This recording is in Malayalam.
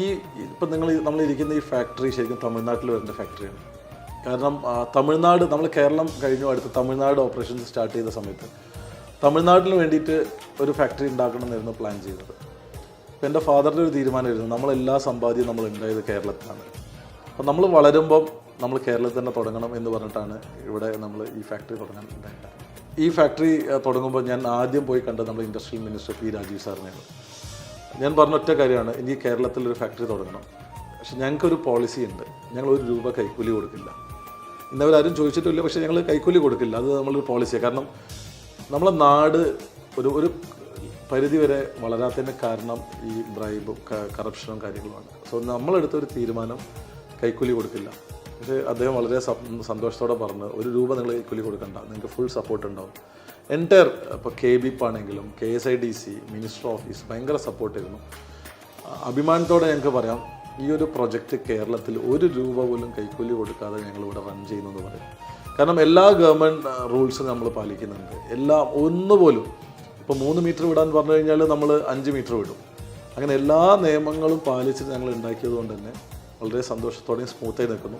ഈ ഇപ്പം നിങ്ങൾ നമ്മൾ ഇരിക്കുന്ന ഈ ഫാക്ടറി ശരിക്കും തമിഴ്നാട്ടിൽ വരുന്ന ഫാക്ടറിയാണ് കാരണം തമിഴ്നാട് നമ്മൾ കേരളം കഴിഞ്ഞു അടുത്ത് തമിഴ്നാട് ഓപ്പറേഷൻസ് സ്റ്റാർട്ട് ചെയ്ത സമയത്ത് തമിഴ്നാട്ടിന് വേണ്ടിയിട്ട് ഒരു ഫാക്ടറി ഉണ്ടാക്കണം എന്നായിരുന്നു പ്ലാൻ ചെയ്തത്. അപ്പോൾ എന്റെ ഫാദറിന്റെ ഒരു തീരുമാനമായിരുന്നു നമ്മളെല്ലാ സമ്പാദ്യവും നമ്മൾ ഉണ്ടായത് കേരളത്തിലാണ്. അപ്പോൾ നമ്മൾ വളരുമ്പം നമ്മൾ കേരളത്തിൽ തന്നെ തുടങ്ങണം എന്ന് പറഞ്ഞിട്ടാണ് ഇവിടെ നമ്മൾ ഈ ഫാക്ടറി തുടങ്ങാൻ ഉണ്ടായത്. ഈ ഫാക്ടറി തുടങ്ങുമ്പോൾ ഞാൻ ആദ്യം പോയി കണ്ടത് നമ്മൾ ഇൻഡസ്ട്രിയൽ മിനിസ്റ്റർ പി രാജീവ് സാറിനെയാണ്. ഞാൻ പറഞ്ഞ ഒറ്റ കാര്യമാണ് എനിക്ക് കേരളത്തിൽ ഒരു ഫാക്ടറി തുടങ്ങണം. പക്ഷെ ഞങ്ങൾക്കൊരു പോളിസി ഉണ്ട്. ഞങ്ങൾ ഒരു രൂപ കൈക്കൂലി കൊടുക്കില്ല. ഇന്നവരാരും ചോദിച്ചിട്ടില്ല പക്ഷേ ഞങ്ങൾ കൈക്കൂലി കൊടുക്കില്ല. അത് നമ്മളൊരു പോളിസിയാണ് കാരണം നമ്മളെ നാട് ഒരു ഒരു പരിധി വരെ വളരാത്തതിന് കാരണം ഈ ബ്രൈബും കറപ്ഷനും കാര്യങ്ങളുമാണ് സോ നമ്മളെടുത്ത ഒരു തീരുമാനം കൈക്കൂലി കൊടുക്കില്ല. പക്ഷേ അദ്ദേഹം വളരെ സന്തോഷത്തോടെ പറഞ്ഞു ഒരു രൂപ നിങ്ങൾ കൈക്കൂലി കൊടുക്കണ്ട നിങ്ങൾക്ക് ഫുൾ സപ്പോർട്ട് ഉണ്ടാവും. എന്റെ ഇപ്പോൾ കെ ബി ആണെങ്കിലും K S I D C minister office ഭയങ്കര സപ്പോർട്ടായിരുന്നു അഭിമാനത്തോടെ ഞങ്ങൾക്ക് പറയാം ഈ ഒരു പ്രൊജക്റ്റ് കേരളത്തിൽ ഒരു രൂപ പോലും കൈക്കൂലി കൊടുക്കാതെ ഞങ്ങൾ ഇവിടെ റൺ ചെയ്യുന്നു എന്ന് പറയും. കാരണം എല്ലാ ഗവൺമെന്റ് റൂൾസും നമ്മൾ പാലിക്കുന്നുണ്ട്. എല്ലാം ഒന്നുപോലും ഇപ്പോൾ മൂന്ന് മീറ്റർ വിടാൻ പറഞ്ഞു കഴിഞ്ഞാൽ നമ്മൾ അഞ്ച് മീറ്റർ വിടും. അങ്ങനെ എല്ലാ നിയമങ്ങളും പാലിച്ചിട്ട് ഞങ്ങൾ ഉണ്ടാക്കിയത് കൊണ്ട് തന്നെ വളരെ സന്തോഷത്തോടെയും സ്മൂത്തായി നിൽക്കുന്നു.